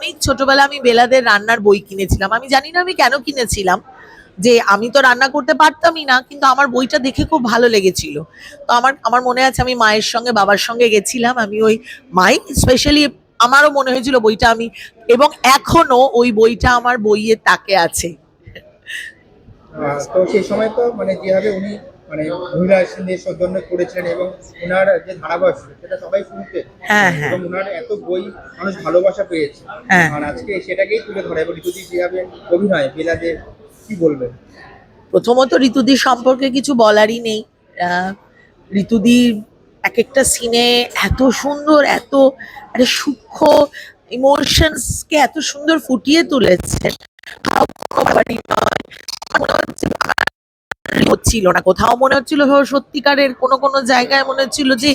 অনেক ছোটবেলা আমি বেলাদের রান্নার বই কিনেছিলাম। আমি জানি না আমি কেন কিনেছিলাম, যে আমি তো রান্না করতে পারতামই না, কিন্তু আমার বইটা দেখে খুব ভালো লেগেছিল। তো আমার আমার মনে আছে আমি মায়ের সঙ্গে, বাবার সঙ্গে গেছিলাম, আমি ওই মাই স্পেশালি আমারও মনে হয়েছিল বইটা আমি, এবং এখনও ওই বইটা আমার বইয়ের তাকে আছে। তো সেই সময় তো মানে যেভাবে উনি মানে মহিলা সিংহের সৌজন্য করেছিলেন এবং ওনার যে ধারাবাহিক সেটা সবাই শুনতে হ্যাঁ, হ্যাঁ। এবং ওনার এত বই মানুষ ভালোবাসা পেয়েছে হ্যাঁ। আর আজকে সেটাকেই তুলে ধরে এবং ঋতুদি যেভাবে অভিনয় বেলাদের কি বলবেন প্রথমত ঋতুদির সম্পর্কে কিছু বলারই নেই আহ, ঋতুদির এক একটা সিনে এত সুন্দর এত একটা সূক্ষ্ম ইমোশনসকে এত সুন্দর ফুটিয়ে তুলেছে তাও কোনো ব্যাপারই নয়। আমার মনে হচ্ছে হচ্ছিল না। কোথাও মনে হচ্ছিল সত্যিকারের কোনো কোনো জায়গায় মনে হচ্ছিল যে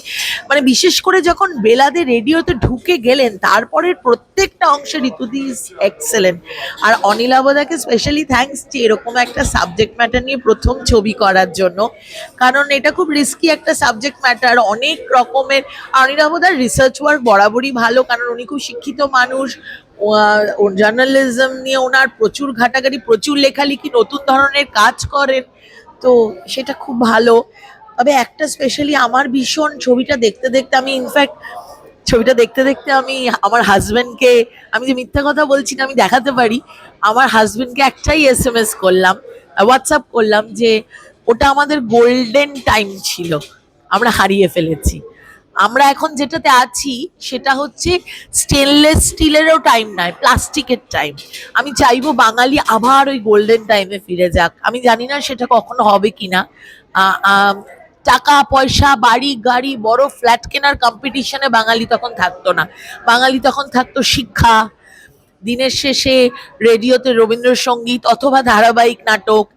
মানে বিশেষ করে যখন বেলাদে রেডিওতে ঢুকে গেলেন, তারপরের প্রত্যেকটা অংশে ঋতুদি ইজ এক্সেলেন্ট আর অনিলাবদাকে স্পেশালি থ্যাঙ্কস যে, এরকম একটা সাবজেক্ট ম্যাটার নিয়ে প্রথম ছবি করার জন্য। কারণ এটা খুব রিস্কি একটা সাবজেক্ট ম্যাটার অনেক রকমের অনিলাবদার রিসার্চ ওয়ার্ক বরাবরই ভালো, কারণ উনি খুব শিক্ষিত মানুষ। জার্নালিজম নিয়ে ওনার প্রচুর ঘাটাঘাটি, প্রচুর লেখালেখি, নতুন ধরনের কাজ করেন। তো সেটা খুব ভালো। তবে একটা স্পেশালি আমার ভীষণ ছবিটা দেখতে দেখতে আমি ইনফ্যাক্ট ছবিটা দেখতে দেখতে আমি আমার হাজব্যান্ডকে আমি যে মিথ্যা কথা বলছি না, আমি দেখাতে পারি। আমার হাজবেন্ডকে একটাই এস এম এস করলাম হোয়াটসঅ্যাপ করলাম যে, ওটা আমাদের গোল্ডেন টাইম ছিল। আমরা হারিয়ে ফেলেছি। আমরা এখন যেটাতে আছি সেটা হচ্ছে স্টেনলেস স্টিলেরও টাইম নয় প্লাস্টিকের টাইম আমি চাইব বাঙালি আবার ওই গোল্ডেন টাইমে ফিরে যাক। আমি জানি না সেটা কখনো হবে আ- আম, টাকা পয়সা বাড়ি গাড়ি বড় ফ্ল্যাট কেনার কম্পিটিশনে বাঙালি তখন থাকতো না। বাঙালি তখন থাকতো শিক্ষা দিনের শেষে রেডিওতে রবীন্দ্রসঙ্গীত অথবা ধারাবাহিক নাটক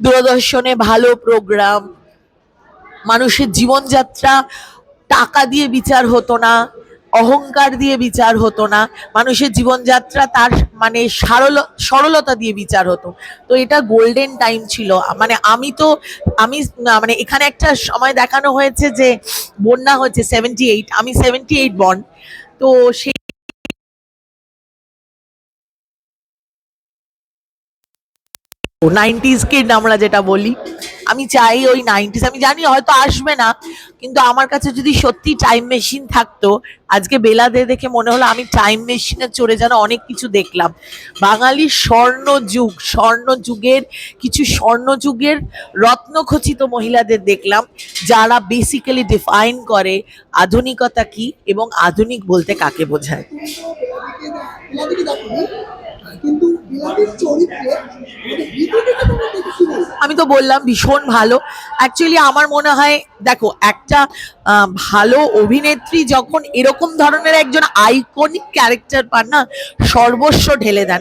দূরদর্শনে ভালো প্রোগ্রাম মানুষের জীবনযাত্রা টাকা দিয়ে বিচার হতো না, অহংকার দিয়ে বিচার হতো না, মানুষের জীবনযাত্রা তার মানে সারল, সরলতা দিয়ে বিচার হতো। তো এটা গোল্ডেন টাইম ছিল। মানে আমি তো, আমি মানে এখানে একটা সময় দেখানো হয়েছে যে বন্যা হচ্ছে সেভেন্টি এইট আমি সেভেন্টি এইট বন তো সেই নাইনটিজ কিড আমরা যেটা বলি আমি চাই ওই নাইনটিস আমি জানি হয়তো আসবে না, কিন্তু আমার কাছে যদি সত্যি টাইম মেশিন থাকতো, আজকে বেলাদে দেখে মনে হলো আমি টাইম মেশিনে চড়ে যেন অনেক কিছু দেখলাম। বাঙালির স্বর্ণ যুগ, স্বর্ণ যুগের, কিছু স্বর্ণ যুগের রত্নখচিত মহিলাদের দেখলাম, যারা বেসিক্যালি ডিফাইন করে আধুনিকতা কি এবং আধুনিক বলতে কাকে বোঝায়। দেখেছিলে আমি তো বললাম ভীষণ ভালো। অ্যাকচুয়ালি আমার মনে হয়, দেখো, একটা ভালো অভিনেত্রী যখন এরকম ধরনের একজন আইকনিক ক্যারেক্টার পান না, সর্বস্ব ঢেলে দেন।